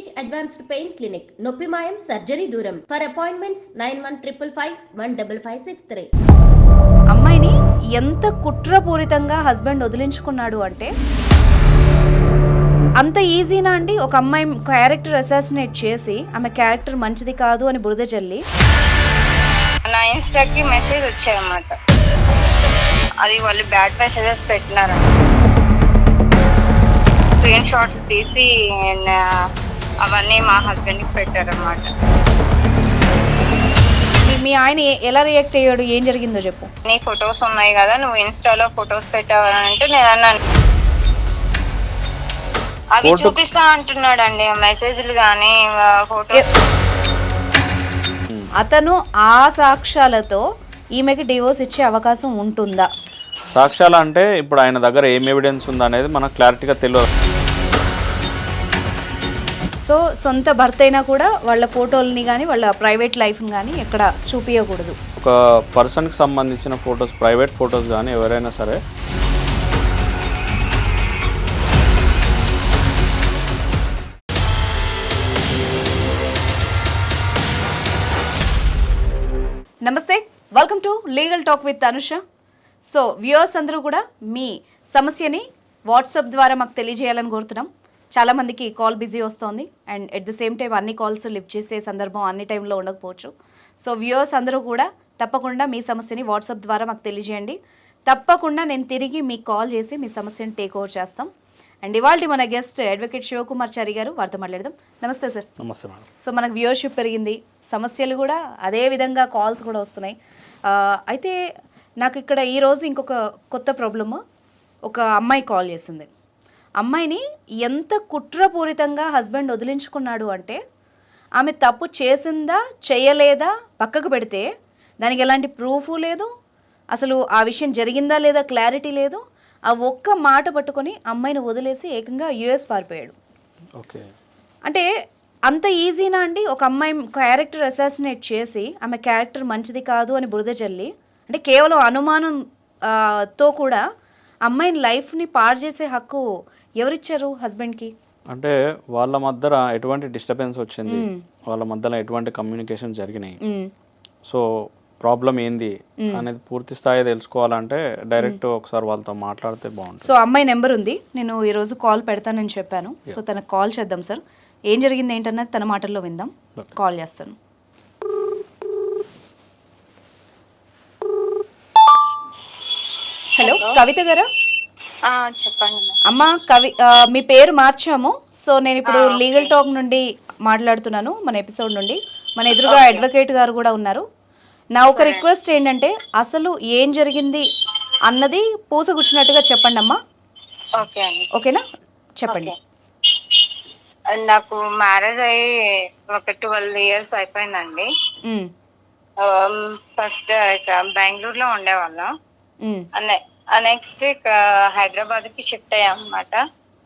Venkatesh advanced pain clinic నొప్పి మాయం surgery దూరం. For appointments nine one triple five one double five six three అమ్మాయిని ఎంత కుట్రపూరితంగా హస్బెండ్ వదిలించుకున్నాడు అంటే అంత ఈజీనా అండి ఒక అమ్మాయి క్యారెక్టర్ అసాసినేట్ చేసి ఆమె క్యారెక్టర్ మంచిది కాదు అని బురద జల్లి? నా ఇన్స్టాకి మెసేజ్ వచ్చాయన్నమాట. అది వాళ్ళు బ్యాడ్ మెసేజెస్ పెట్టినారు స్క్రీన్ షాట్ తీసి అవన్నీ మా హస్బెండ్కి పెట్టారన్నమాట. మీ- ఆయన ఎలా రియాక్ట్ అయ్యాడు? ఏం జరిగిందో చెప్పు. నీ ఫొటోస్ ఉన్నాయి కదా నువ్వు ఇన్స్టాలో ఫొటోస్ పెట్టావని అంటే నేను అన్నాను అవి Photo- చూపిస్తా అంటున్నాడు అండి మెసేజ్లు కానీ ఫొటోస్ అతను ఆ సాక్ష్యాలతో ఈమెకి డివోర్స్ ఇచ్చే అవకాశం ఉంటుందా? సాక్ష్యాలు అంటే ఇప్పుడు ఆయన దగ్గర ఏం ఎవిడెన్స్ ఉందనేది అనేది మనకు క్లారిటీగా తెలియదు. సో సొంత భర్త అయినా కూడా వాళ్ళ ఫోటోలని కానీ వాళ్ళ ప్రైవేట్ లైఫ్ని కానీ ఎక్కడ చూపించకూడదు ఒక పర్సన్కి సంబంధించిన ఫొటోస్ ప్రైవేట్ ఫొటోస్ కానీ ఎవరైనా సరే. నమస్తే welcome to legal talk with Anusha so viewers అందరూ కూడా మీ సమస్యని వాట్సాప్ ద్వారా మాకు తెలియజేయాలని కోరుతున్నాం. చాలామందికి కాల్ బిజీ వస్తుంది. And at the same time అన్ని కాల్స్ లిఫ్ట్ చేసే సందర్భం అన్ని టైంలో ఉండకపోవచ్చు. సో వ్యూవర్స్ అందరూ కూడా తప్పకుండా మీ సమస్యని వాట్సాప్ ద్వారా మాకు తెలియజేయండి. తప్పకుండా నేను తిరిగి మీకు కాల్ చేసి మీ సమస్యని టేక్ ఓవర్ చేస్తాం. అండ్ ఇవాళ మన గెస్ట్ అడ్వకేట్ శివకుమార్ చారి గారు వారితో మాట్లాడదాం. నమస్తే సార్. నమస్తే మేడం. సో మనకు వ్యూవర్షిప్ పెరిగింది. సమస్యలు కూడా అదే విధంగా కాల్స్ కూడా వస్తున్నాయి. అయితే నాకు ఇక్కడ ఈరోజు ఇంకొక కొత్త ప్రాబ్లము. ఒక అమ్మాయి కాల్ చేసింది. అమ్మాయిని ఎంత కుట్రపూరితంగా హస్బెండ్ వదిలించుకున్నాడు అంటే ఆమె తప్పు చేసిందా చేయలేదా పక్కకు పెడితే దానికి ఎలాంటి ప్రూఫ్ లేదు? అసలు ఆ విషయం జరిగిందా లేదా క్లారిటీ లేదు? ఆ ఒక్క మాట పట్టుకొని అమ్మాయిని వదిలేసి ఏకంగా యుఎస్ పారిపోయాడు. ఓకే. అంటే అంత ఈజీనా అండి? ఒక అమ్మాయి క్యారెక్టర్ అసాసినేట్ చేసి ఆమె క్యారెక్టర్ మంచిది కాదు అని బురద జల్లి అంటే కేవలం అనుమానం తో కూడా అమ్మాయిని లైఫ్ని పాడు చేసే హక్కు ఎవరిచ్చారు హస్బెండ్కి? అంటే వాళ్ళ మధ్యన ఎటువంటి డిస్టర్బెన్స్ వచ్చింది? వాళ్ళ మధ్యలో ఎటువంటి కమ్యూనికేషన్ జరిగినాయి? సో ప్రాబ్లం ఏంది? అనేది పూర్తి స్థాయి తెలుసుకోవాలంటే డైరెక్ట్ ఒకసారి వాళ్ళతో మాట్లాడితే బాగుంటుంది. సో అమ్మాయి నెంబర్ ఉంది. నేను ఈరోజు కాల్ పెడతానని చెప్పాను. సో తనకు కాల్ చేద్దాం సార్. ఏం జరిగింది ఏంటన్నది తన మాటల్లో విందాం. కాల్ చేస్తాను. హలో కవిత గారా? చెప్పండి. అమ్మ కవి మీ పేరు మార్చాము. సో నేను ఇప్పుడు లీగల్ టాక్ నుండి మాట్లాడుతున్నాను మన ఎపిసోడ్ నుండి. మన ఎదురుగా అడ్వకేట్ గారు కూడా ఉన్నారు. నా ఒక రిక్వెస్ట్ ఏంటంటే అసలు ఏం జరిగింది అన్నది పూసగుచ్చినట్టుగా చెప్పండి అమ్మా. ఓకే అండి. ఓకేనా? చెప్పండి. నాకు మ్యారేజ్ అయ్యి ఒక ట్వెల్వ్ ఇయర్స్ అయిపోయిందండి. ఫస్ట్ బెంగళూరులో ఉండేవాళ్ళం. నెక్స్ట్ ఇక హైదరాబాద్కి షిఫ్ట్ అయ్యాం అన్నమాట.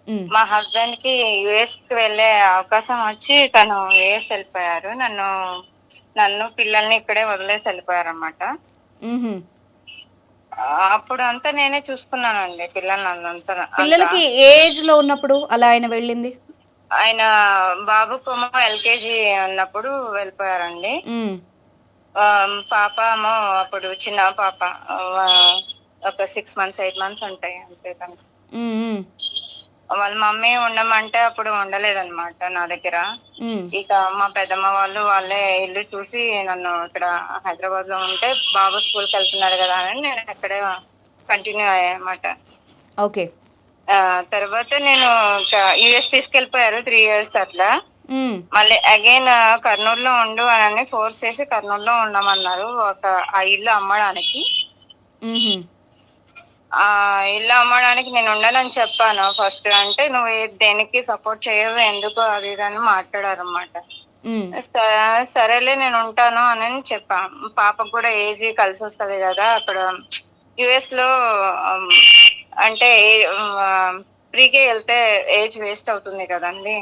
ఉమ్, మా హస్బెండ్కి యుఎస్కి వెళ్ళే అవకాశం వచ్చి తను యుఎస్ వెళ్ళిపోయారు. నన్ను నన్ను పిల్లల్ని ఇక్కడే వదిలేసి వెళ్ళిపోయారు అనమాట ఉమ్హు. అప్పుడు అంతా నేనే చూసుకున్నానండి పిల్లల్ని అంతా పిల్లలకి ఏజ్లో ఉన్నప్పుడు అలా ఆయన వెళ్ళింది? ఆయన బాబుకేమో ఎల్కేజీ ఉన్నప్పుడు వెళ్ళిపోయారండి. ఆ, పాప ఏమో అప్పుడు చిన్న పాప ఒక సిక్స్ మంత్స్ ఎయిట్ మంత్స్ ఉంటాయి అంతే తనకు వాళ్ళ మమ్మీ ఉండమంటే అప్పుడు ఉండలేదన్నమాట నా దగ్గర. ఇక మా పెద్దమ్మ వాళ్ళు వాళ్ళే ఇల్లు చూసి నన్ను ఇక్కడ హైదరాబాద్లో ఉంటే బాబు స్కూల్కి వెళ్తున్నాడు కదా అని నేను అక్కడే కంటిన్యూ అయ్యానమాట. ఓకే. తర్వాత నేను యుఎస్ తీసుకెళ్ళిపోయారు త్రీ ఇయర్స్ అట్లా. మళ్ళీ అగైన్ కర్నూలులో ఉండు అని ఫోర్స్ చేసి కర్నూలులో ఉండమన్నారు ఒక ఆ ఇల్లు అమ్మడానికి. ఆ ఇల్లు అమ్మడానికి నేను ఉండాలని చెప్పాను. ఫస్ట్ అంటే నువ్వు దేనికి సపోర్ట్ చేయవు ఎందుకు అది అని మాట్లాడారు అనమాట సరేలే నేను ఉంటాను అని చెప్పా. పాపకు కూడా ఏజ్ కలిసి వస్తది కదా అక్కడ యుఎస్లో అంటే ఫ్రీకే వెళ్తే ఏజ్ వేస్ట్ అవుతుంది కదండి.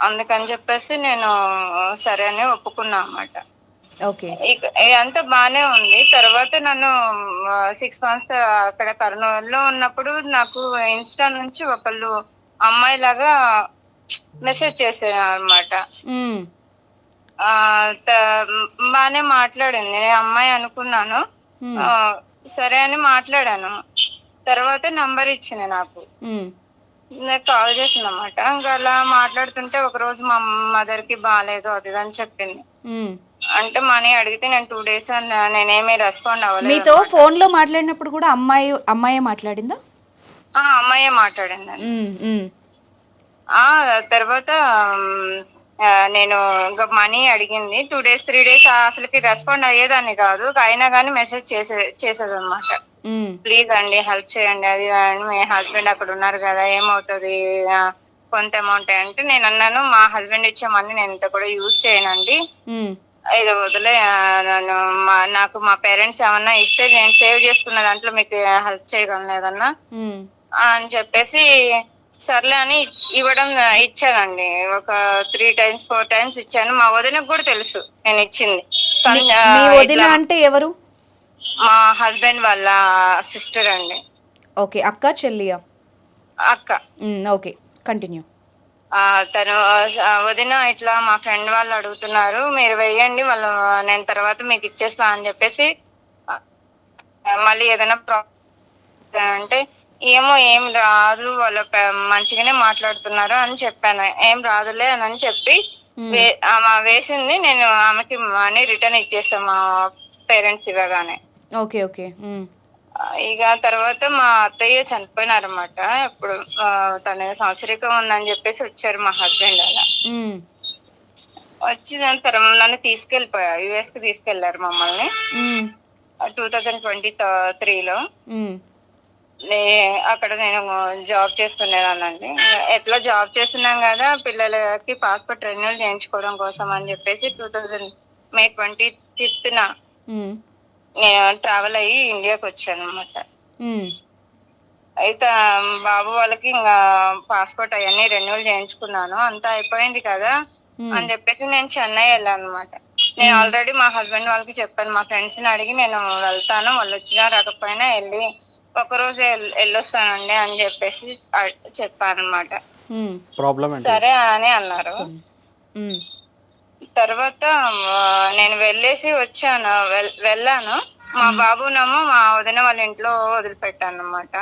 అందుకని చెప్పేసి నేను సరే అని ఒప్పుకున్నా అన్నమాట. ఓకే. ఇదంతా బానే ఉంది. తర్వాత నన్ను సిక్స్ మంత్స్ అక్కడ కర్నూలులో ఉన్నప్పుడు నాకు ఇన్స్టా నుంచి ఒకళ్ళు అమ్మాయి లాగా మెసేజ్ చేసాను అనమాట బానే మాట్లాడింది. నేను అమ్మాయి అనుకున్నాను. సరే అని మాట్లాడాను. తర్వాత నంబర్ ఇచ్చింది నాకు. నాకు కాల్ చేసింది అనమాట ఇంకా అలా మాట్లాడుతుంటే ఒక రోజు మా మదర్కి బాగాలేదు అది ఇది అని చెప్పింది. అంటే మనీ అడిగితే నేను టూ డేస్ నేనేమీ రెస్పాండ్ అవ్వలేదు మీతో ఫోన్లో మాట్లాడినప్పుడు కూడా అమ్మాయి అమ్మాయే మాట్లాడిందా? ఆ, అమ్మాయే మాట్లాడింది. ఆ తర్వాత నేను ఇంకా మనీ అడిగింది. టూ డేస్ త్రీ డేస్ అసలుకి రెస్పాండ్ అయ్యేదాన్ని కాదు. అయినా కానీ మెసేజ్ చేసే చేసేది అనమాట మ్మ్. ప్లీజ్ అండి హెల్ప్ చేయండి అది అని మీ హస్బెండ్ అక్కడ ఉన్నారు కదా ఏమవుతుంది? కొంత అమౌంట్ అంటే నేను అన్నాను మా హస్బెండ్ ఇచ్చే మనీ నేను ఇంత కూడా యూజ్ చేయనండి. ఇది వదిలే ఆ, నన్ను నాకు మా పేరెంట్స్ ఏమన్నా ఇస్తే నేను సేవ్ చేసుకున్న దాంట్లో మీకు హెల్ప్ చేయగలను లేదన్నా? మ్మ్. అని చెప్పేసి సర్లే అని ఇవ్వడం ఇచ్చానండి. ఒక త్రీ టైమ్స్ ఫోర్ టైమ్స్ ఇచ్చాను. మా వదినకు కూడా తెలుసు నేను ఇచ్చింది. అంటే ఎవరు? మా హస్బెండ్ వాళ్ళ సిస్టర్ అండి. ఓకే అక్క చెల్లియా? అక్క. Okay continue. తను వదిన ఇట్లా మా ఫ్రెండ్ వాళ్ళు అడుగుతున్నారు మీరు వెయ్యండి వాళ్ళు నేను తర్వాత మీకు ఇచ్చేస్తా అని చెప్పేసి మళ్ళీ ఏదైనా ప్రాబ్లం అంటే ఏమో ఏం రాదు వాళ్ళ మంచిగానే మాట్లాడుతున్నారు అని చెప్పాను. ఏం రాదులే అని అని చెప్పి వేసింది నేను ఆమెకి మనీ రిటర్న్ ఇచ్చేస్తాను మా పేరెంట్స్ ఇవ్వగానే. Okay okay. ఇక తర్వాత మా అత్తయ్య చనిపోయినారన్నమాట. ఇప్పుడు తన సంవత్సరికం ఉందని చెప్పేసి వచ్చారు మా హస్బెండ్ అలా. వచ్చి దాని తర్వాత నన్ను తీసుకెళ్ళిపోయారు యుఎస్కి తీసుకెళ్ళారు మమ్మల్ని మ్మ్. టూ థౌజండ్ ట్వంటీ త్రీలో. అక్కడ నేను జాబ్ చేస్తునేదానండి ఎట్లా జాబ్ చేస్తున్నాం కదా పిల్లలకి పాస్పోర్ట్ రెన్యూల్ చేయించుకోవడం కోసం అని చెప్పేసి two thousand May twenty fifth న. నేను ట్రావెల్ అయ్యి ఇండియాకి వచ్చాను అనమాట. అయితే బాబు వాళ్ళకి ఇంకా పాస్పోర్ట్ అవన్నీ రెన్యూల్ చేయించుకున్నాను. అంతా అయిపోయింది కదా అని చెప్పేసి నేను చెన్నై వెళ్ళాను అనమాట నేను ఆల్రెడీ మా హస్బెండ్ వాళ్ళకి చెప్పాను. మా ఫ్రెండ్స్ని అడిగి నేను వెళ్తాను. వాళ్ళు వచ్చినా రాకపోయినా వెళ్ళి ఒక రోజు వెళ్- వెళ్ళొస్తానండి అని చెప్పేసి చెప్పాను అనమాట సరే అని అన్నారు. తర్వాత నేను వెళ్ళేసి వచ్చాను వెళ్ళాను. మా బాబునేమో మా వదిన వాళ్ళ ఇంట్లో వదిలిపెట్టాను అనమాట.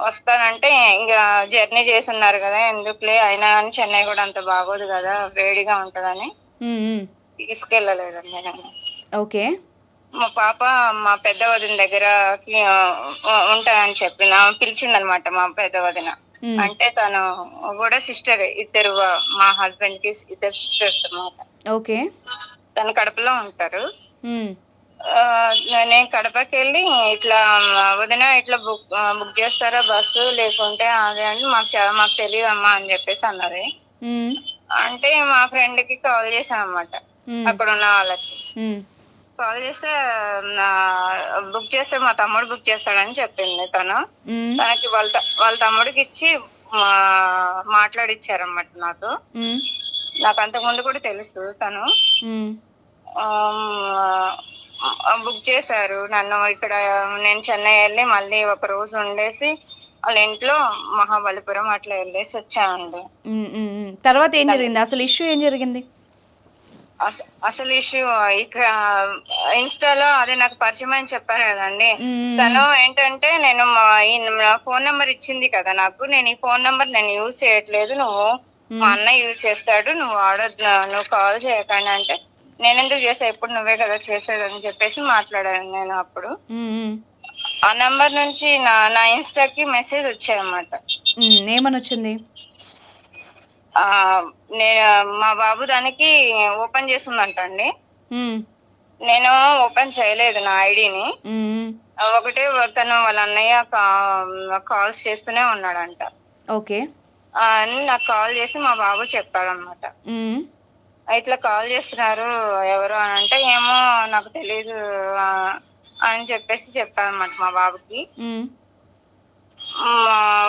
వస్తానంటే ఇంకా జర్నీ చేసి ఉన్నారు కదా ఎందుకులే? అయినా కానీ చెన్నై కూడా అంత బాగోదు కదా వేడిగా ఉంటదని. తీసుకెళ్ళలేదండి నేను ఓకే. మా పాప మా పెద్ద వదిన దగ్గరకి ఆ, ఉంటానని చెప్పింది ఆమె పిలిచిందనమాట మా పెద్ద వదిన. అంటే తను కూడా సిస్టర్ ఇద్దరు మా హస్బెండ్కి ఇద్దరు సిస్టర్స్ అన్నమాట. ఓకే తను కడపలో ఉంటారు నేను కడపకి వెళ్ళి ఇట్లా వదిన ఇట్లా బుక్ బుక్ చేస్తారా బస్సు లేకుంటే అదే అని మాకు మాకు తెలియదు అమ్మా అని చెప్పేసి అన్నది. అంటే మా ఫ్రెండ్కి కాల్ చేశాను అనమాట. అక్కడ ఉన్న వాళ్ళకి. కాల్ చేస్తే బుక్ చేస్తే మా తమ్ముడు బుక్ చేస్తాడని చెప్పింది తను. తనకి వాళ్ళ వాళ్ళ తమ్ముడికి ఇచ్చి మాట్లాడిచ్చారన్నమాట నాకు. నాకు అంతకు ముందు కూడా తెలుసు తను. బుక్ చేశారు. నన్ను ఇక్కడ నేను చెన్నై వెళ్ళి మళ్ళీ ఒక రోజు ఉండేసి వాళ్ళ ఇంట్లో మహాబలిపురం అట్లా వెళ్ళేసి వచ్చానండి. తర్వాత ఏం జరిగింది? అసలు ఇష్యూ ఏం జరిగింది? అస- అసలు ఇష్యూ ఇక్కడ ఇన్స్టాలో అదే నాకు పరిచయం అని చెప్పాను కదండి. తను ఏంటంటే నేను ఫోన్ నెంబర్ ఇచ్చింది కదా నాకు. నేను ఈ ఫోన్ నెంబర్ నేను యూజ్ చేయట్లేదు. నువ్వు మా అన్న యూజ్ చేస్తాడు నువ్వు వాడొద్దు నువ్వు కాల్ చేయకండి అంటే నేను ఎందుకు చేసా ఇప్పుడు నువ్వే కదా చేసేదని చెప్పేసి మాట్లాడాను నేను అప్పుడు. ఆ నెంబర్ నుంచి నా నా ఇన్స్టాకి మెసేజ్ వచ్చాయన్నమాట. ఏమని వచ్చింది నేను మా బాబు దానికి ఓపెన్ చేస్తుందంటండి మ్మ్. నేను ఓపెన్ చేయలేదు నా ఐడిని. ఒకటే తను వాళ్ళ అన్నయ్య కాల్స్ చేస్తూనే ఉన్నాడంట ఓకే అని నాకు కాల్ చేసి మా బాబు చెప్పాడనమాట. ఇట్లా కాల్ చేస్తున్నారు ఎవరు అని అంటే ఏమో నాకు తెలియదు అని చెప్పేసి చెప్పాడనమాట మా బాబుకి.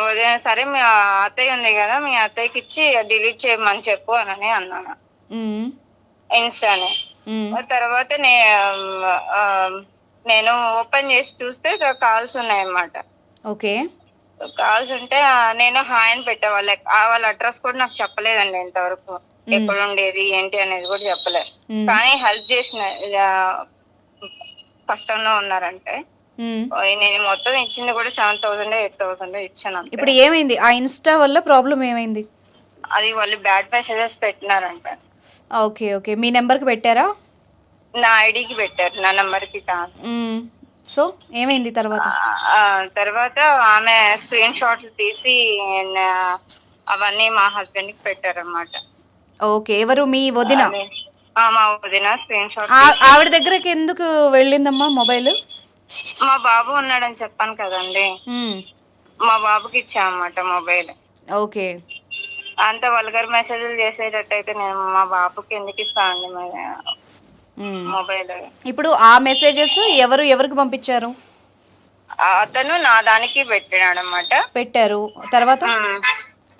వదిన సరే మీ అత్తయ్య ఉంది కదా మీ అత్తయ్యకి ఇచ్చి డిలీట్ చేయమని చెప్పు అని అన్నాను. ఇన్స్టాని. తర్వాత నే నేను ఓపెన్ చేసి చూస్తే కాల్స్ ఉన్నాయన్నమాట. ఓకే. కాల్స్ ఉంటే నేను హాయ్ అని పెట్టా వాళ్ళ అడ్రస్ కూడా నాకు చెప్పలేదండి ఇంతవరకు. ఎక్కడ ఉండేది ఏంటి అనేది కూడా చెప్పలేదు. కానీ హెల్ప్ చేసిన కష్టంలో ఉన్నారంటే నేను మొత్తం ఇచ్చింది కూడా సెవెన్ థౌసండ్ ఎయిట్ థౌసండ్ ఇచ్చాను. ఇప్పుడు ఏమైంది? ఆ ఇన్స్టా వల్ల ప్రాబ్లం ఏమైంది? అది వాళ్ళు బ్యాడ్ మెసేజెస్ పెట్టినారంట. Okay okay. మీ నెంబర్కి పెట్టారా? నా ఐడికి పెట్టారు నా నంబర్కి కాదు. సో ఏమైంది తర్వాత? తర్వాత ఆమె స్క్రీన్ షాట్లు తీసి అవన్నీ మా హస్బెండ్కి పెట్టారన్నమాట. ఓకే ఎవరు? మీ వదిన? మా వదిన స్క్రీన్ షాట్ ఆవిడ దగ్గరకి ఎందుకు వెళ్ళిందమ్మా మొబైల్? మా బాబు ఉన్నాడని చెప్పాను కదండి. మా బాబుకి ఇచ్చా అన్నమాట మొబైల్. ఓకే. అంత వల్గర్ మెసేజ్లు చేసేటట్టయితే నేను మా బాబుకి ఎందుకు ఇస్తానండి. మొబైల్. ఇప్పుడు ఆ మెసేజెస్ ఎవరు ఎవరికి పంపించారు? అతను నా దానికి పెట్టాడు అనమాట పెట్టారు. తర్వాత?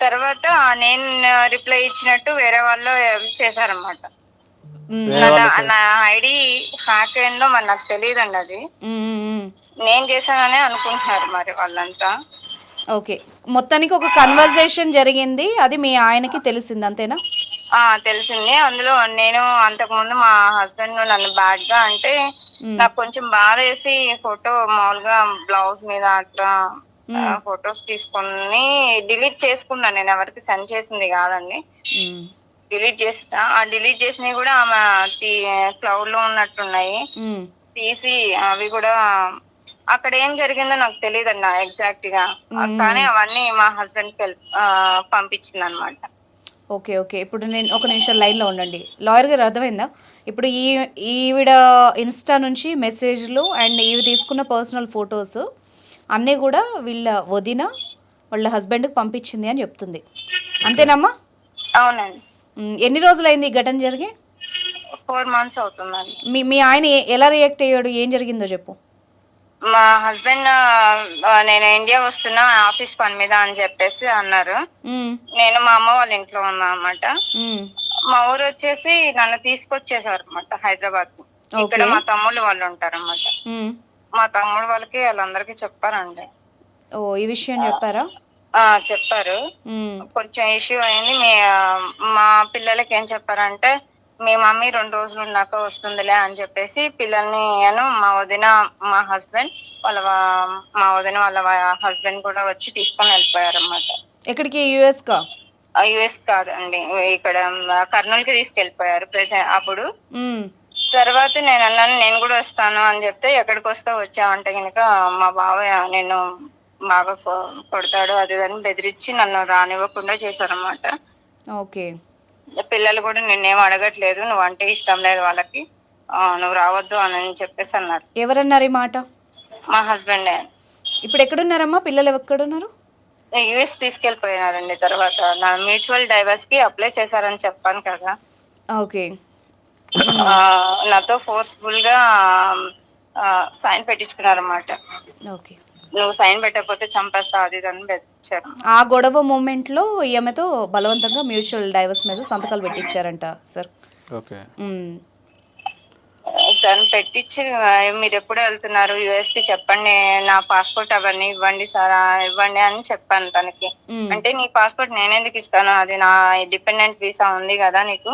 తర్వాత నేను రిప్లై ఇచ్చినట్టు వేరే వాళ్ళు చేశారన్నమాట. మ్మ్. నా- ఐడి హ్యాక్ అయిందో మరి నాకు తెలియదండి అది. మ్మ్, మ్మ్, మ్మ్. నేను చేశాననే అనుకుంటున్నారు మరి వాళ్ళంతా. ఓకే. మొత్తానికి ఒక కన్వర్జేషన్ జరిగింది. అది మీ ఆయనకి తెలిసింది అంతేనా? తెలిసింది. అందులో నేను అంతకు ముందు మా హస్బెండ్ నన్ను బ్యాడ్గా అంటే నాకు కొంచెం బాధ వేసి ఫోటో మామూలుగా బ్లౌజ్ మీద అట్లా ఫొటోస్ తీసుకొని డిలీట్ చేసుకున్నాను నేను ఎవరికి సెండ్ చేసింది కాదండి. డిలీట్ చేస్తా. ఆ డిలీట్ చేసినవి కూడా ఆమె క్లౌడ్లో ఉన్నట్టున్నాయి. తీసి అవి కూడా అక్కడ ఏం జరిగిందో నాకు తెలియదు ఎగ్జాక్ట్గా. కానీ అవన్నీ మా హస్బెండ్కి పంపించింది అనమాట ఓకే ఓకే. ఇప్పుడు నేను ఒక నిమిషం లైన్లో ఉండండి. లాయర్ గారు అర్థమైందా? ఇప్పుడు ఈ ఈవిడ ఇన్స్టా నుంచి మెసేజ్లు అండ్ ఇవి తీసుకున్న పర్సనల్ ఫొటోస్ అన్నీ కూడా వీళ్ళ వదిన వాళ్ళ హస్బెండ్కి పంపించింది అని చెప్తుంది. అంతేనమ్మా? అవునండి. ఎన్ని రోజులైంది ఈ ఘటన జరిగి? ఫోర్ మంత్స్ అవుతుందండి. మీ మీ ఆయన ఎలా రియాక్ట్ అయ్యాడు? ఏం జరిగిందో చెప్పు. మా హస్బెండ్ నేను ఇండియా వస్తున్నా ఆఫీస్ పని మీద అని చెప్పేసి అన్నారు. నేను మా అమ్మ వాళ్ళ ఇంట్లో ఉన్నా అనమాట మ్, ఊరు వచ్చేసి నన్ను తీసుకొచ్చేసారు అనమాట హైదరాబాద్కి ఇక్కడ మా తమ్ముళ్ళు వాళ్ళు ఉంటారన్నమాట. మ్. మా తమ్ముడు వాళ్ళకి వాళ్ళందరికీ చెప్పారండి. ఓ ఈ విషయం చెప్పారా? ఆ చెప్పారు. కొంచెం ఇష్యూ అయింది. మీ మా పిల్లలకి ఏం చెప్పారంటే మీ మమ్మీ రెండు రోజులు ఉన్నాక వస్తుందిలే అని చెప్పేసి పిల్లల్ని అను మా వదిన మా హస్బెండ్ వాళ్ళ మా వదిన వాళ్ళ హస్బెండ్ కూడా వచ్చి తీసుకొని వెళ్ళిపోయారు అన్నమాట ఎక్కడికి యుఎస్కా యుఎస్ కాదండి. ఇక్కడ కర్నూలుకి తీసుకెళ్ళిపోయారు ప్రెసెంట్ అప్పుడు. తర్వాత నేను అన్నాను నేను కూడా వస్తాను అని చెప్తే ఎక్కడికి వస్తా వచ్చావంటే కనుక మా బాబాయ్ నేను బాగా కొ- కొడతాడు అది అని బెదిరించి నన్ను రానివ్వకుండా చేశారన్నమాట. ఓకే. పిల్లలు కూడా నిన్నేం అడగట్లేదు నువ్వు అంటే ఇష్టం లేదు వాళ్ళకి. నువ్వు రావద్దు అని చెప్పేసి అన్నారు. ఎవరన్నారు ఈ మాట? మా హస్బెండ్ ఇప్పుడు ఎక్కడున్నారమ్మా? పిల్లలు ఎక్కడున్నారు? యుఎస్ తీసుకెళ్ళిపోయినారండి తర్వాత. నా మ్యూచువల్ డైవర్స్కి అప్లై చేశారని చెప్పాను కదా. ఓకే. నాతో ఫోర్స్ఫుల్గా సైన్ పెట్టించుకున్నారన్నమాట. ఓకే. నువ్వు సైన్ పెట్టకపోతే చంపేస్తా అది అని బెదిరించారు ఆ గొడవ మూమెంట్లో ఈమెతో బలవంతంగా మ్యూచువల్ డైవర్స్ మీద సంతకాలు పెట్టించారంట సార్ ఓకే. దాన్ని పెట్టించి మీరు ఎప్పుడు వెళ్తున్నారు? యుఎస్కి చెప్పండి నా పాస్పోర్ట్ అవన్నీ ఇవ్వండి సార్ ఇవ్వండి అని చెప్పాను తనకి. అంటే నీ పాస్పోర్ట్ నేనెందుకు ఇస్తాను? అది నా డిపెండెంట్ వీసా ఉంది కదా నీకు.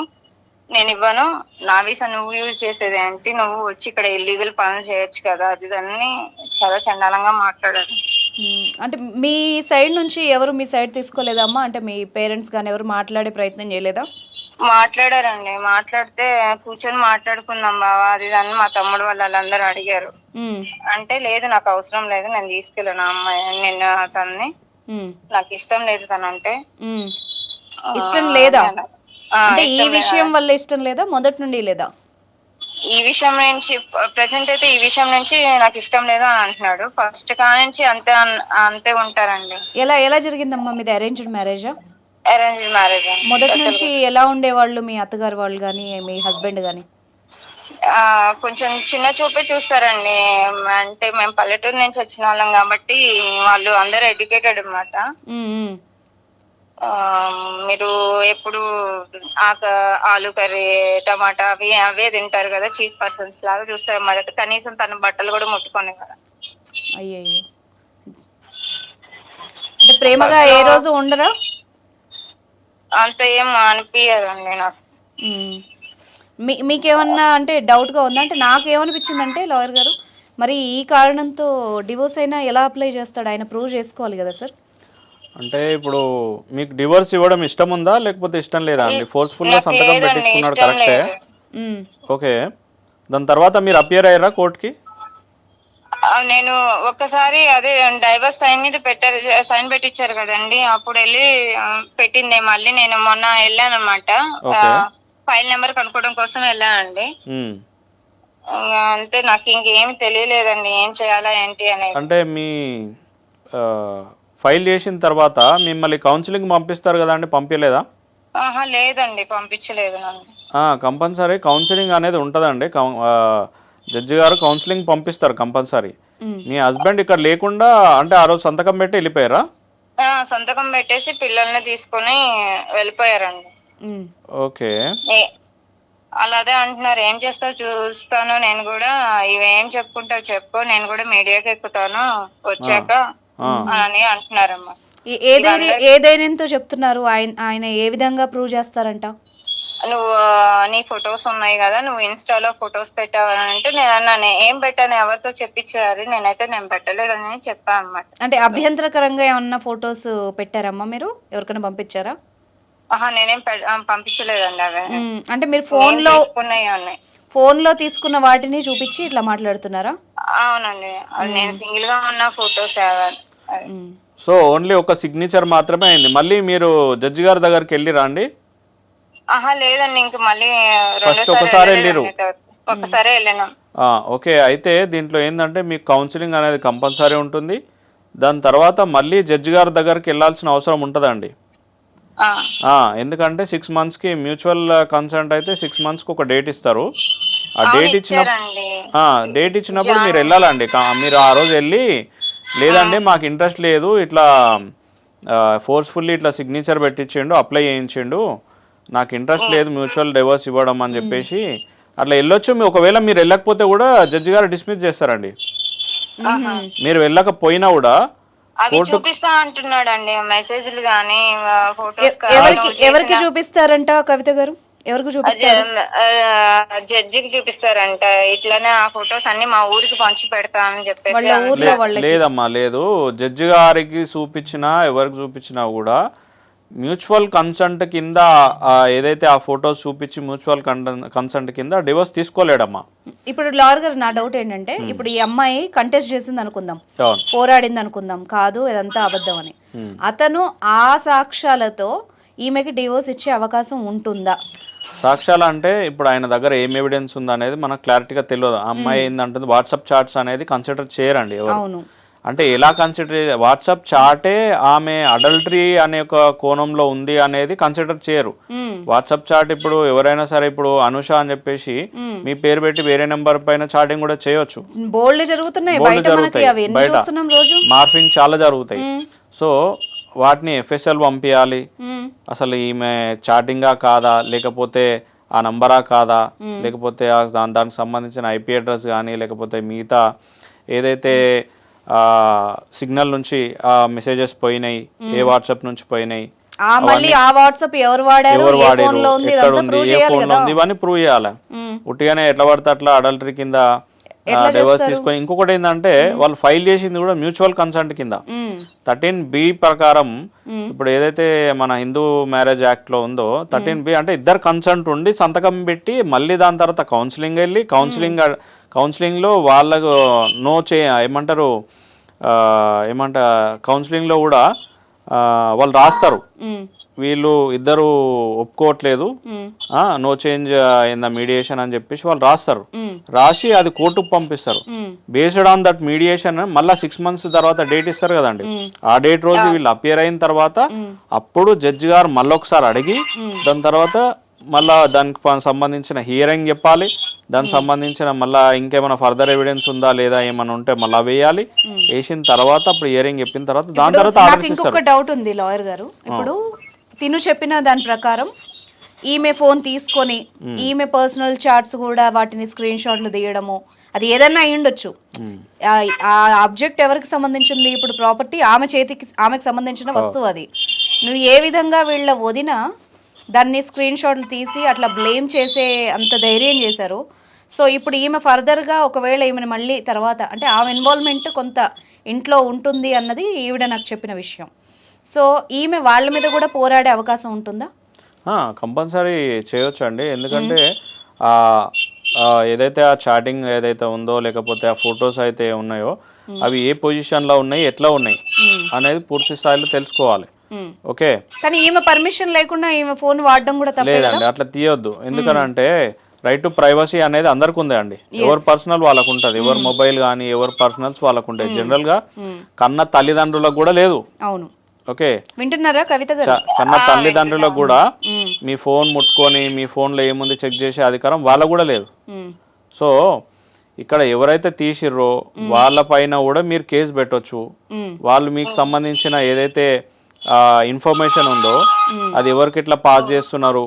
నేను ఇవ్వను. నా వీసా నువ్వు యూజ్ చేసేది ఏంటి? నువ్వు వచ్చి ఇక్కడ ఇల్లీగల్ పనులు చేయొచ్చు కదా. అది దాన్ని చాలా చండాలంగా మాట్లాడారు. అంటే మీ సైడ్ నుంచి ఎవరు మీ సైడ్ తీసుకోలేదమ్మా? అంటే మీ పేరెంట్స్ కానీ ఎవరు మాట్లాడే ప్రయత్నం చేయలేదా? మాట్లాడారండి. మాట్లాడితే కూర్చొని మాట్లాడుకుందాం బావా. అది అని మా తమ్ముడు వాళ్ళు వాళ్ళందరూ అడిగారు. అంటే లేదు నాకు అవసరం లేదు. నేను తీసుకెళ్ళను అమ్మాయి. నిన్న తనని. నాకు ఇష్టం లేదు తను అంటే మ్మ్. ఇష్టం లేదా? అంటే ఈ. విషయం వల్ల ఇష్టం లేదా? మొదటి నుండి లేదా? ఈ విషయం నుంచి ప్రెసెంట్ అయితే ఈ విషయం నుంచి నాకు ఇష్టం లేదు అని అంటున్నాడు. ఫస్ట్ కా నుంచి అంతే అంతే ఉంటారండి. ఎలా ఎలా జరిగిందమ్మా మీది అరేంజ్డ్ మ్యారేజా అరేంజ్ మ్యారేజ్ మొదటి నుంచి ఎలా ఉండేవాళ్ళు మీ అత్తగారు వాళ్ళు కానీ మీ హస్బెండ్ కానీ కొంచెం చిన్న చూపే చూస్తారండి. అంటే మేము పల్లెటూరు నుంచి వచ్చిన వాళ్ళం కాబట్టి వాళ్ళు అందరూ ఎడ్యుకేటెడ్ అన్నమాట. ఆ, మీరు ఎప్పుడు ఆక ఆలు కర్రీ టమాటా అవి అవే తింటారు కదా చీఫ్ పర్సన్స్ లాగా చూస్తారు అన్నమాట కనీసం తన బట్టలు కూడా ముట్టుకోని కదా. అయ్యయ్యో. ప్రేమగా ఏ రోజు ఉండరా? అంత ఏం అనిపించదండి నాకు. మీ మీకేమన్నా అంటే డౌట్గా ఉందా? అంటే నాకు ఏమనిపించిందంటే లాయర్ గారు మరి ఈ కారణంతో డివోర్స్ అయినా ఎలా అప్లై చేస్తాడు? ఆయన ప్రూవ్ చేసుకోవాలి కదా సార్. అంటే ఇప్పుడు మీకు డివోర్స్ ఇవ్వడం ఇష్టం ఉందా? లేకపోతే ఇష్టం లేదా? అండి ఫోర్స్ఫుల్గా సంతకం పెట్టించుకున్నాడు కరెక్టే. ఓకే. దాని తర్వాత మీరు అపియర్ అయ్యారా కోర్టుకి? నేను ఒక్కసారి అదే డైవర్స్ సైన్ మీద పెట్టారు సైన్ పెట్టించారు కదండి. అప్పుడు వెళ్ళి పెట్టిందే. మళ్ళీ నేను మొన్న వెళ్ళాను అనమాట. ఫైల్ నెంబర్ కనుక్కోవడం కోసం వెళ్ళానండి. అంతే నాకు ఇంకేం తెలియలేదండి. ఏం చేయాలా ఏంటి అనేది. అంటే మీ ఫైల్ చేసిన తర్వాత మిమ్మల్ని కౌన్సిలింగ్ పంపిస్తారు కదా అండి? పంపించలేదా ఆహా లేదండి. పంపించలేదు నన్ను. కంపల్సరీ కౌన్సిలింగ్ అనేది ఉంటుందండి. కౌ- ఆ, జడ్జి గారు కౌన్సిలింగ్ పంపిస్తారు కంపల్సరీ. మీ హస్బెండ్ ఇక్కడ లేకుండా అంటే ఆ రోజు సంతకం పెట్టి వెళ్ళిపోయారా? ఆ, సంతకం పెట్టేసి పిల్లల్ని తీసుకొని వెళ్ళిపోయారండి. ఓకే. ఏ- అలా అదే అంటున్నారు. ఏం చేస్తావు? చూస్తాను నేను కూడా. ఇవేం చెప్పుకుంటావు? చెప్పు. నేను కూడా మీడియాకి ఎక్కుతాను. వచ్చాక. అని అంటున్నారమ్మా. ఏ- ధైర్యం ఏ ధైర్యంతో చెప్తున్నారు? ఆయన ఆయన ఏ విధంగా ప్రూవ్ చేస్తారంట? నువ్వు నీ ఫొటోస్ ఉన్నాయి కదా నువ్వు ఇన్స్టాలో ఫొటోస్ పెట్టావని అంటే నేను అన్నాను ఏం పెట్టాను? ఎవరితో చెప్పించారు? నేనైతే నేను పెట్టలేదని చెప్పా అన్నమాట. అంటే అభ్యంతరకరంగా ఏమన్నా ఫొటోస్ పెట్టారమ్మా మీరు? ఎవరికైనా పంపించారా? ఆహా నేనేం పంపించలేదండి అవి. అంటే మీరు ఫోన్లో తీసుకున్నవి ఉన్నాయి ఫోన్లో తీసుకున్న వాటిని చూపించి ఇట్లా మాట్లాడుతున్నారా? అవునండి. అది నేను సింగిల్గా ఉన్న ఫొటోస్. సో ఓన్లీ ఒక సిగ్నేచర్ మాత్రమే అయింది. మళ్ళీ మీరు జడ్జి గారి దగ్గరికి వెళ్ళి రండి. ఆహా లేదండి ఇంక మళ్ళీ First ఒకసారి వెళ్ళినాం. ఆ, ఓకే అయితే దీంట్లో ఏంటంటే మీకు కౌన్సిలింగ్ అనేది కంపల్సరీ ఉంటుంది. దాని తర్వాత మళ్ళీ జడ్జి గారి దగ్గరికి వెళ్ళాల్సిన అవసరం ఉంటుందండి. ఎందుకంటే సిక్స్ మంత్స్కి మ్యూచువల్ కన్సెంట్ అయితే సిక్స్ మంత్స్కి ఒక డేట్ ఇస్తారు. ఆ డేట్ ఇచ్చిన డేట్ ఇచ్చినప్పుడు మీరు వెళ్ళాలండి. కా- మీరు ఆ రోజు వెళ్ళి లేదండి మాకు ఇంట్రెస్ట్ లేదు. ఇట్లా ఫోర్స్ఫుల్లీ ఇట్లా సిగ్నేచర్ పెట్టించిండు అప్లై చేయించిండు. నాకు ఇంట్రెస్ట్ లేదు మ్యూచువల్ డైవర్స్ ఇవ్వడం అని చెప్పేసి. అట్లా వెళ్ళొచ్చు. ఒకవేళ మీరు వెళ్ళకపోతే కూడా జడ్జి గారు డిస్మిస్ చేస్తారండి. మీరు వెళ్ళకపోయినా కూడా అవి చూపిస్తా అంటున్నాడండి మెసేజ్లు గానీ ఫొటోస్ ఎవరికి ఎవరికి చూపిస్తారంట కవిత గారు? ఎవరికి చూపిస్తారు? జడ్జికి చూపిస్తారంట. ఇట్లానే ఆ ఫొటోస్ అన్ని మా ఊరికి పంచి పెడతా అని చెప్పేసి వాళ్ళ ఊర్లో వాళ్ళకి. లేదమ్మా లేదు. జడ్జి గారికి చూపించినా ఎవరికి చూపించినా కూడా మ్యూచువల్ కన్సెంట్ కింద ఆ, ఏదైతే ఆ ఫొటోస్ చూపించి మ్యూచువల్ కన్సెంట్ కింద డివోర్స్ తీసుకోలేడమ్మా. ఇప్పుడు లాయర్ గారు నా డౌట్ ఏంటంటే ఇప్పుడు ఈ అమ్మాయి కంటెస్ట్ చేసింది అనుకుందాం. అవును. పోరాడింది అనుకుందాం. కాదు ఇదంతా అబద్ధం అని. అతను ఆ సాక్ష్యాలతో ఈమెకి డివోర్స్ ఇచ్చే అవకాశం ఉంటుందా? సాక్ష్యాలు అంటే ఇప్పుడు ఆయన దగ్గర ఏం ఎవిడెన్స్ ఉంది అనేది మనకు క్లారిటీగా తెలియదు ఆ అమ్మాయి ఏంటంటుంది వాట్సాప్ చాట్స్ అనేది కన్సిడర్ చేయరండి ఎవరు. అంటే ఎలా కన్సిడర్ వాట్సాప్ చాటే ఆమె అడల్టరీ అనే ఒక కోణంలో ఉంది అనేది కన్సిడర్ చేయరు. వాట్సాప్ చాట్ ఇప్పుడు ఎవరైనా సరే ఇప్పుడు అనుష అని చెప్పేసి మీ పేరు పెట్టి వేరే నెంబర్ పైన చాటింగ్ కూడా చేయొచ్చు. బోల్డ్ జరుగుతున్నాయి. బయట మార్ఫింగ్ చాలా జరుగుతాయి. సో వాటిని ఎఫ్ఎస్ఎల్ పంపించాలి. అసలు ఈమె చాటింగా కాదా? లేకపోతే ఆ నంబరా కాదా? లేకపోతే దానికి సంబంధించిన ఐపీ అడ్రస్ కానీ లేకపోతే మిగతా ఏదైతే ఆ సిగ్నల్ నుంచి ఆ మెసేజెస్ పోయినాయి ఏ వాట్సాప్ నుంచి పోయినాయి ఆ మళ్ళీ ఆ వాట్సాప్ ఎవరు వాడారు? వాడారు? ఎక్కడ ఉంది? ఏ ఫోన్లో ఉంది? ఇవన్నీ ప్రూవ్ చేయాలి. ఉట్టిగానే ఎట్లా పడితే అట్లా అడల్టరీ కింద డైవర్స్ తీసుకొని ఇంకొకటి ఏంటంటే వాళ్ళు ఫైల్ చేసింది కూడా మ్యూచువల్ కన్సెంట్ కింద. థర్టీన్ బి ప్రకారం ఇప్పుడు ఏదైతే మన హిందూ మ్యారేజ్ యాక్ట్లో ఉందో థర్టీన్ బి అంటే ఇద్దరు కన్సెంట్ ఉండి సంతకం పెట్టి మళ్ళీ దాని తర్వాత కౌన్సిలింగ్ వెళ్ళి కౌన్సిలింగ్ కౌన్సిలింగ్లో వాళ్ళకు నో చే ఏమంటారు ఏమంట కౌన్సిలింగ్లో కూడా వాళ్ళు రాస్తారు. వీళ్ళు ఇద్దరు ఒప్పుకోవట్లేదు. No change in the mediation అని చెప్పేసి వాళ్ళు రాస్తారు. రాసి అది కోర్టుకు పంపిస్తారు. బేస్డ్ ఆన్ దట్ మీడియేషన్ మళ్ళీ సిక్స్ మంత్స్ తర్వాత డేట్ ఇస్తారు కదండి. ఆ డేట్ రోజు వీళ్ళు అపియర్ అయిన తర్వాత అప్పుడు జడ్జి గారు మళ్ళొకసారి అడిగి దాని తర్వాత మళ్ళా దానికి సంబంధించిన హియరింగ్ చెప్పాలి. దానికి సంబంధించిన మళ్ళా ఇంకేమైనా ఫర్దర్ ఎవిడెన్స్ ఉందా లేదా ఏమైనా ఉంటే మళ్ళా వేయాలి. వేసిన తర్వాత అప్పుడు హియరింగ్ చెప్పిన తర్వాత దాని తర్వాత ఇంకొక డౌట్ ఉంది లాయర్ గారు. ఇప్పుడు తిను చెప్పిన దాని ప్రకారం ఈమె ఫోన్ తీసుకొని ఈమె పర్సనల్ చాట్స్ కూడా వాటిని స్క్రీన్ షాట్లు తీయడము. అది ఏదన్నా అయి ఉండొచ్చు. ఆ- ఆబ్జెక్ట్ ఎవరికి సంబంధించింది? ఇప్పుడు ప్రాపర్టీ ఆమె చేతికి ఆమెకు సంబంధించిన వస్తువు అది. నువ్వు ఏ విధంగా వీళ్ళ వదిన దాన్ని స్క్రీన్ షాట్లు తీసి అట్లా బ్లేమ్ చేసే అంత ధైర్యం చేశారు? సో ఇప్పుడు ఈమె ఫర్దర్గా ఒకవేళ ఈమెను మళ్ళీ తర్వాత అంటే ఆమె ఇన్వాల్వ్మెంట్ కొంత ఇంట్లో ఉంటుంది అన్నది ఈవిడ నాకు చెప్పిన విషయం. సో ఈమె వాళ్ళ మీద కూడా పోరాడే అవకాశం ఉంటుందా? కంపల్సరీ చేయొచ్చు అండి ఎందుకంటే ఏదైతే ఆ చాటింగ్ ఏదైతే ఉందో లేకపోతే ఆ ఫొటోస్ అయితే ఉన్నాయో అవి ఏ పొజిషన్లో ఉన్నాయి ఎట్లా ఉన్నాయి అనేది పూర్తి స్థాయిలో తెలుసుకోవాలి. ఓకే? కానీ ఈమె పర్మిషన్ లేకుండా ఈమె ఫోన్ వాడడం కూడా లేదండి అట్లా తీయొద్దు. ఎందుకనంటే రైట్ టు ప్రైవసీ అనేది అందరికి ఉంది అండి. ఎవరి పర్సనల్ వాళ్ళకు ఉంటది. ఎవరి మొబైల్ కానీ ఎవరి పర్సనల్స్ వాళ్ళకు ఉంటాయి జనరల్గా కన్న తల్లిదండ్రులకు కూడా లేదు. అవును. ఓకే. వింటున్నారా కవిత గారు? కన్న తల్లిదండ్రులకు కూడా మీ ఫోన్ ముట్టుకొని మీ ఫోన్లో ఏముంది చెక్ చేసే అధికారం వాళ్ళకు కూడా లేదు. సో ఇక్కడ ఎవరైతే తీసిర్రో వాళ్ళ పైన కూడా మీరు కేసు పెట్టొచ్చు. వాళ్ళు మీకు సంబంధించిన ఏదైతే ఇన్ఫర్మేషన్ ఉందో అది ఎవరికి ఇట్లా పాస్ చేస్తున్నారు?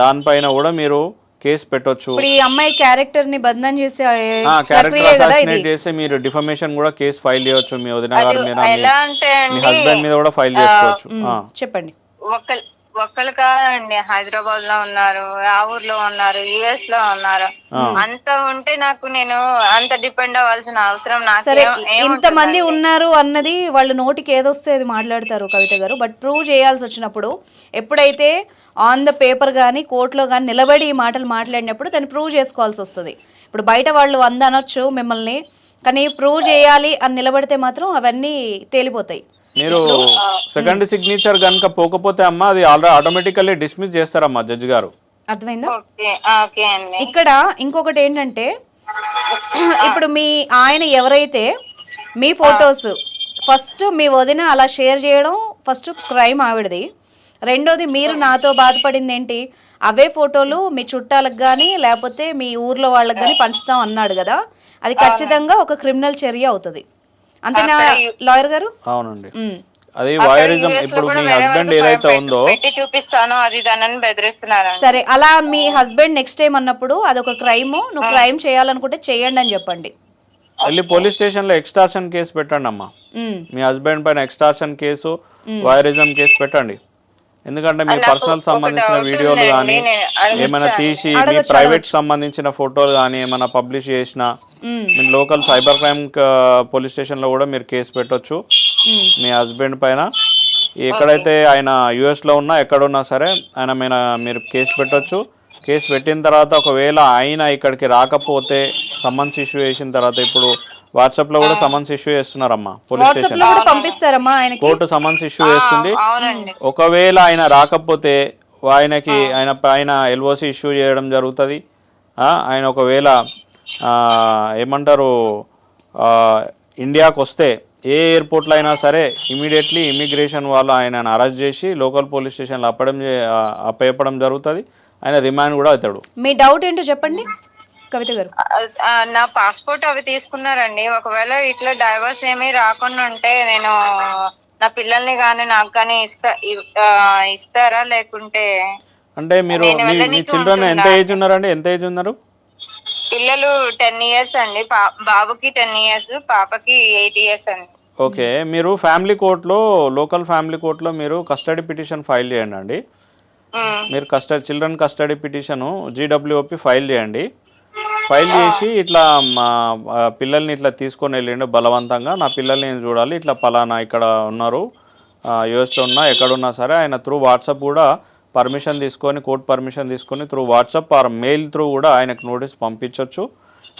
దానిపైన కూడా మీరు కేసు పెట్టొచ్చు. ఈ అమ్మాయి క్యారెక్టర్ని బదనం చేసే క్యారెక్టర్ అసాసినేట్ చేస్తే మీరు డిఫమేషన్ కూడా కేసు ఫైల్ చేయొచ్చు మీ వదిన గారి మీద మీ- హస్బెండ్ మీద కూడా ఫైల్ చేసుకోవచ్చు. ఆ. చెప్పండి. ఒక్క ఒక్కరు కాదండి. హైదరాబాద్లో ఉన్నారు ఆ ఊర్లో ఉన్నారు యుఎస్లో ఉన్నారు అంత ఉంటే నాకు నేను అంత డిపెండ్ అవ్వాల్సిన అవసరం నాకు సరే? ఇంతమంది ఉన్నారు అన్నది వాళ్ళు నోటికి ఏదొస్తే అది మాట్లాడతారు కవిత గారు. బట్ ప్రూవ్ చేయాల్సి వచ్చినప్పుడు ఎప్పుడైతే ఆన్ ద పేపర్ కానీ కోర్టులో కానీ నిలబడి ఈ మాటలు మాట్లాడినప్పుడు దాన్ని ప్రూవ్ చేసుకోవాల్సి వస్తుంది. ఇప్పుడు బయట వాళ్ళు వంద అనొచ్చు మిమ్మల్ని కానీ ప్రూవ్ చేయాలి అని నిలబడితే మాత్రం అవన్నీ తేలిపోతాయి. మీరు సెకండ్ సిగ్నేచర్ కనుక పోకపోతే అమ్మా అది ఆల్రెడీ ఆటోమేటికల్లీ డిస్మిస్ చేస్తారమ్మా జడ్జి గారు. అర్థమైందా? ఓకే ఓకే అండి. ఇక్కడ ఇంకొకటి ఏంటంటే ఇప్పుడు మీ ఆయన ఎవరైతే మీ ఫొటోస్ ఫస్ట్ మీ వదిన అలా షేర్ చేయడం ఫస్ట్ క్రైమ్ ఆవిడది. రెండోది మీరు నాతో బాధపడింది ఏంటి అవే ఫోటోలు మీ చుట్టాలకు కానీ లేకపోతే మీ ఊర్లో వాళ్ళకి కానీ పంచుతాం అన్నాడు కదా. అది ఖచ్చితంగా ఒక క్రిమినల్ చర్య అవుతుంది. అంతేనా లాయర్ గారు? అవునండి. అది వైరిజం ఇప్పుడు మీ హస్బెండ్ ఏదైతే ఉందో పెట్టి చూపిస్తాను అది దానని బెదిరిస్తున్నారండి. సరే అలా మీ హస్బెండ్ నెక్స్ట్ టైం అన్నప్పుడు అదొక క్రైమ్ నువ్వు క్రైమ్ చేయాలనుకుంటే చేయండి అని చెప్పండి. వెళ్ళి పోలీస్ స్టేషన్లో ఎక్స్టార్షన్ కేసు పెట్టండి అమ్మా. మీ హస్బెండ్ పైన ఎక్స్టార్షన్ కేసు వైరిజం కేసు పెట్టండి. ఎందుకంటే మీ పర్సనల్ సంబంధించిన వీడియోలు కానీ ఏమైనా తీసి మీ ప్రైవేట్ సంబంధించిన ఫోటోలు కానీ ఏమైనా పబ్లిష్ చేసినా. మీరు లోకల్ సైబర్ క్రైమ్ పోలీస్ స్టేషన్లో కూడా మీరు కేసు పెట్టొచ్చు. మీ హస్బెండ్ పైన. ఎక్కడైతే ఆయన యుఎస్లో ఉన్నా ఎక్కడున్నా సరే ఆయన మీద మీరు కేసు పెట్టొచ్చు. కేసు పెట్టిన తర్వాత ఒకవేళ ఆయన ఇక్కడికి రాకపోతే సమన్స్ ఇష్యూ చేసిన తర్వాత ఇప్పుడు వాట్సాప్లో కూడా సమన్స్ ఇష్యూ చేస్తున్నారమ్మా పోలీస్ స్టేషన్ పంపిస్తారమ్మా కోర్టు సమన్స్ ఇష్యూ చేస్తుంది. ఒకవేళ ఆయన రాకపోతే ఆయనకి ఆయన పైన ఎల్ఓసి ఇష్యూ చేయడం జరుగుతుంది. ఆయన ఒకవేళ ఏమంటారు ఇండియాకు వస్తే ఏ ఎయిర్పోర్ట్లో అయినా సరే ఇమీడియట్లీ ఇమిగ్రేషన్ వాళ్ళు ఆయనను అరెస్ట్ చేసి లోకల్ పోలీస్ స్టేషన్లో అప్పడం అప్పచెప్పడం జరుగుతుంది. ఆయన రిమాండ్ కూడా అవుతాడు. మీ డౌట్ ఏంటో చెప్పండి కవిత గారు. నా పాస్పోర్ట్ అవి తీసుకున్నారండి. ఒకవేళ ఇట్లా డైవర్స్ ఏమీ రాకుండా ఉంటే నేను నా పిల్లల్ని కానీ నాకు కానీ ఇస్తా ఇస్తారా లేకుంటే? అంటే మీరు మీ- చిల్డ్రన్ ఎంత? ఏజ్ ఉన్నారండి? ఎంత ఏజ్ ఉన్నారు? పిల్లలు టెన్ ఇయర్స్ అండి. బాబుకి టెన్ ఇయర్స్ పాపకి ఎయిట్ ఇయర్స్ అండి. ఓకే. మీరు ఫ్యామిలీ కోర్టులో లోకల్ ఫ్యామిలీ కోర్టులో మీరు కస్టడీ పిటిషన్ ఫైల్ చేయండి అండి. మీరు custody children custody petition GWOP file చేయండి. ఫైల్ చేసి ఇట్లా మా పిల్లల్ని ఇట్లా తీసుకొని వెళ్ళిండు బలవంతంగా. నా పిల్లల్ని నేను చూడాలి. ఇట్లా పలానా ఇక్కడ ఉన్నారు. యూఎస్లో ఉన్నా ఎక్కడున్నా సరే ఆయన త్రూ వాట్సాప్ కూడా పర్మిషన్ తీసుకొని కోర్టు పర్మిషన్ తీసుకొని through WhatsApp or mail through కూడా ఆయనకు నోటీస్ పంపించవచ్చు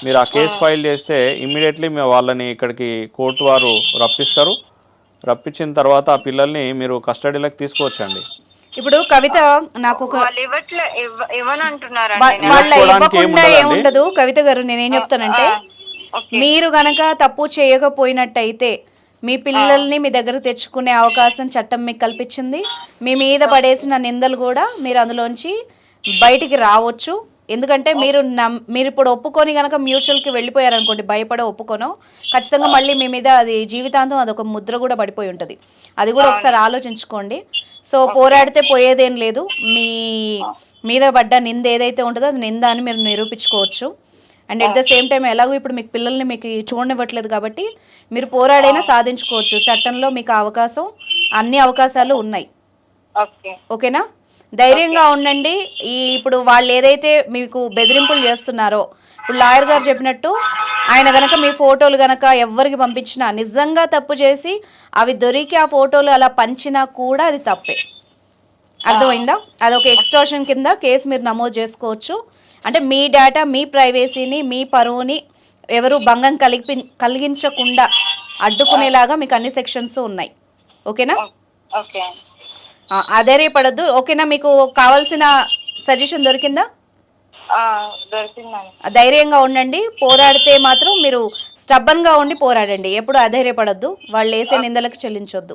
మీరు ఆ కేసు ఫైల్ చేస్తే ఇమ్మీడియట్లీ మీ వాళ్ళని ఇక్కడికి కోర్టు వారు రప్పిస్తారు. రప్పించిన తర్వాత ఆ పిల్లల్ని మీరు కస్టడీలోకి తీసుకోవచ్చండి. ఇప్పుడు కవిత నాకు వాళ్ళు ఇవ్వకుండా. ఏముండదు. కవిత గారు నేనేం చెప్తానంటే మీరు గనక తప్పు చేయకపోయినట్టయితే మీ పిల్లల్ని మీ దగ్గర తెచ్చుకునే అవకాశం చట్టం మీకు కల్పించింది. మీ మీద పడేసిన నిందలు కూడా మీరు అందులోంచి బయటికి రావచ్చు. ఎందుకంటే మీరు మీరు ఇప్పుడు ఒప్పుకొని కనుక మ్యూచువల్కి వెళ్ళిపోయారనుకోండి భయపడే ఒప్పుకోను ఖచ్చితంగా మళ్ళీ మీ మీద అది జీవితాంతం అదొక ముద్ర కూడా పడిపోయి ఉంటుంది. అది కూడా ఒకసారి ఆలోచించుకోండి. సో పోరాడితే పోయేదేం లేదు. మీ మీద పడ్డ నింద ఏదైతే ఉంటుందో అది నింద అని మీరు నిరూపించుకోవచ్చు. And at the same time ఎలాగో ఇప్పుడు మీకు పిల్లల్ని మీకు చూడనివ్వట్లేదు కాబట్టి మీరు పోరాడైనా సాధించుకోవచ్చు. చట్టంలో మీకు అవకాశం అన్ని అవకాశాలు ఉన్నాయి. ఓకే. ఓకేనా? ధైర్యంగా ఉండండి. ఈ ఇప్పుడు వాళ్ళు ఏదైతే మీకు బెదిరింపులు చేస్తున్నారో ఇప్పుడు లాయర్ గారు చెప్పినట్టు ఆయన గనక మీ ఫోటోలు గనక ఎవరికి పంపించినా నిజంగా తప్పు చేసి అవి దొరికి ఆ ఫోటోలు అలా పంచినా కూడా అది తప్పే. అర్థమైందా? అదొక ఎక్స్టార్షన్ కింద కేసు మీరు నమోదు చేసుకోవచ్చు. అంటే మీ డేటా మీ ప్రైవసీని మీ పరువుని ఎవరు భంగం కలిపి కలిగించకుండా అడ్డుకునేలాగా మీకు అన్ని సెక్షన్స్ ఉన్నాయి. ఓకేనా? ఓకే. అండి ఆ, అధైర్యపడద్దు ఓకేనా? మీకు కావాల్సిన సజెషన్ దొరికిందా? ధైర్యంగా ఉండండి. పోరాడితే మాత్రం మీరు స్టబ్బన్గా ఉండి పోరాడండి. ఎప్పుడు అధైర్యపడద్దు వాళ్ళు వేసే నిందలకు చెల్లించొద్దు.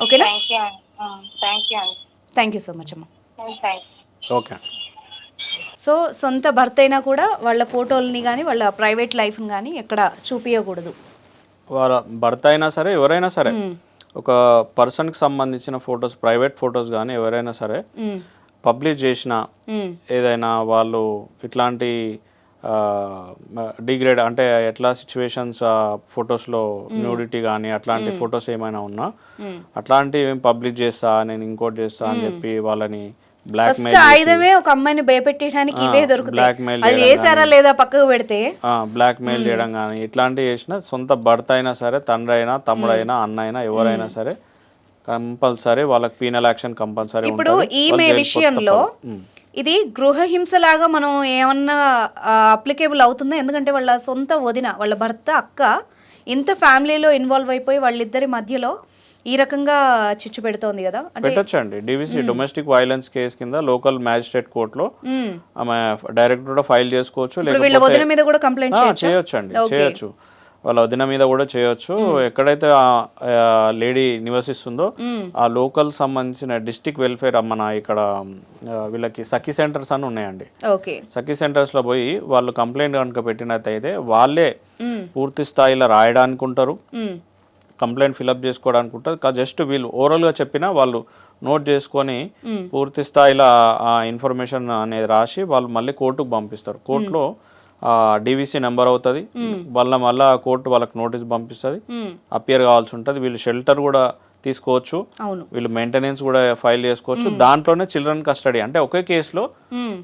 ఓకేనా? థ్యాంక్ యూ సో మచ్ అమ్మ. Thank you. ఓకే. సో సొంత భర్త అయినా కూడా వాళ్ళ ఫోటోలని కానీ వాళ్ళ ప్రైవేట్ లైఫ్ని కానీ ఎక్కడ చూపించకూడదు వాళ్ళ భర్త అయినా సరే ఎవరైనా సరే ఒక పర్సన్కి సంబంధించిన ఫొటోస్ ప్రైవేట్ ఫొటోస్ కానీ ఎవరైనా సరే పబ్లిష్ చేసిన ఏదైనా వాళ్ళు ఇట్లాంటి డిగ్రేడ్ అంటే ఎట్లా సిచ్యువేషన్స్ ఫొటోస్లో న్యూడిటీ కానీ అట్లాంటి ఫొటోస్ ఏమైనా ఉన్నా అట్లాంటివి పబ్లిష్ చేస్తా నేను ఇంకోటి చేస్తా అని చెప్పి వాళ్ళని ఫస్ట్ ఆయుధమే ఒక అమ్మాయిని భయపెట్టడానికి ఇవే దొరుకుతాయి. అది వేసారా లేదా పక్కకు పెడితే? బ్లాక్ మెయిల్ చేయడం కానీ ఇట్లాంటివి చేసిన సొంత భర్త అయినా సరే తండ్రి అయినా తమ్ముడు అయినా అన్న అయినా ఎవరైనా సరే కంపల్సరీ వాళ్ళకి పీనల్ యాక్షన్ కంపల్సరీ ఇప్పుడు ఈమె విషయంలో ఇది గృహ హింసలాగా మనం ఏమన్నా అప్లికేబుల్ అవుతుందా? ఎందుకంటే వాళ్ళ సొంత వదిన వాళ్ళ భర్త అక్క ఇంత ఫ్యామిలీలో ఇన్వాల్వ్ అయిపోయి వాళ్ళిద్దరి మధ్యలో ఈ రకంగా చిచ్చు పెడుతోంది కదా? అంటే పెట్టొచ్చండి. డివిసి డొమెస్టిక్ వైలెన్స్ కేసు కింద లోకల్ మ్యాజిస్ట్రేట్ కోర్టులో. ఆమె డైరెక్ట్ కూడా ఫైల్ చేసుకోవచ్చు మీద కూడా కంప్లైంట్ ఆ, చేయొచ్చా? అండి చేయొచ్చు. వాళ్ళ వదిన మీద కూడా చేయొచ్చు. ఎక్కడైతే లేడీ నివసిస్తుందో ఆ లోకల్ సంబంధించిన డిస్టిక్ వెల్ఫేర్ మన ఇక్కడ ఆ, వీళ్ళకి సఖీ సెంటర్స్ అని ఉన్నాయండి. సఖీ సెంటర్స్లో పోయి వాళ్ళు కంప్లైంట్ కనుక పెట్టినట్టయితే వాళ్ళే. పూర్తి స్థాయిలో రాయడానికి ఉంటారు. కంప్లైంట్ ఫిలప్ చేసుకోవడానికి ఉంటుంది జస్ట్ వీళ్ళు ఓవరాల్గా చెప్పినా వాళ్ళు నోట్ చేసుకొని పూర్తి స్థాయిలో ఆ ఇన్ఫర్మేషన్ అనేది రాసి వాళ్ళు మళ్ళీ కోర్టుకు పంపిస్తారు. కోర్టులో డివిసి నెంబర్ అవుతుంది. వాళ్ళ మళ్ళా కోర్టు వాళ్ళకి నోటీస్ పంపిస్తుంది. అపియర్ కావాల్సి ఉంటుంది. వీళ్ళు షెల్టర్ కూడా తీసుకోవచ్చు. వీళ్ళు మెయింటెనెన్స్ కూడా ఫైల్ చేసుకోవచ్చు. దాంట్లోనే చిల్డ్రన్ కస్టడీ అంటే ఒకే కేసులో.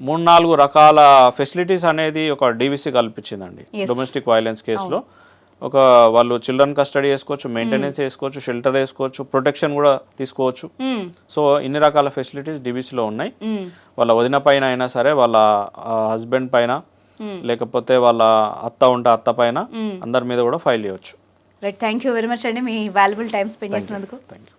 మూడు నాలుగు రకాల ఫెసిలిటీస్ అనేది ఒక డివిసి కల్పించిందండి. డొమెస్టిక్ వైలెన్స్ కేసులో. ఒక వాళ్ళు చిల్డ్రన్ కస్టడీ చేసుకోవచ్చు మెయింటెనెన్స్ చేసుకోవచ్చు షెల్టర్ వేసుకోవచ్చు ప్రొటెక్షన్ కూడా తీసుకోవచ్చు. సో ఇన్ని రకాల ఫెసిలిటీస్ డివిసిలో ఉన్నాయి. మ్మ్. వాళ్ళ వదిన పైన అయినా సరే వాళ్ళ హస్బెండ్ పైన లేకపోతే వాళ్ళ అత్త ఉంటే అత్త పైన అందరి మీద కూడా ఫైల్ చేయవచ్చు right thank you very much అండి మీ వాల్యుబుల్ టైం స్పెండ్ చేసినందుకు. Thank you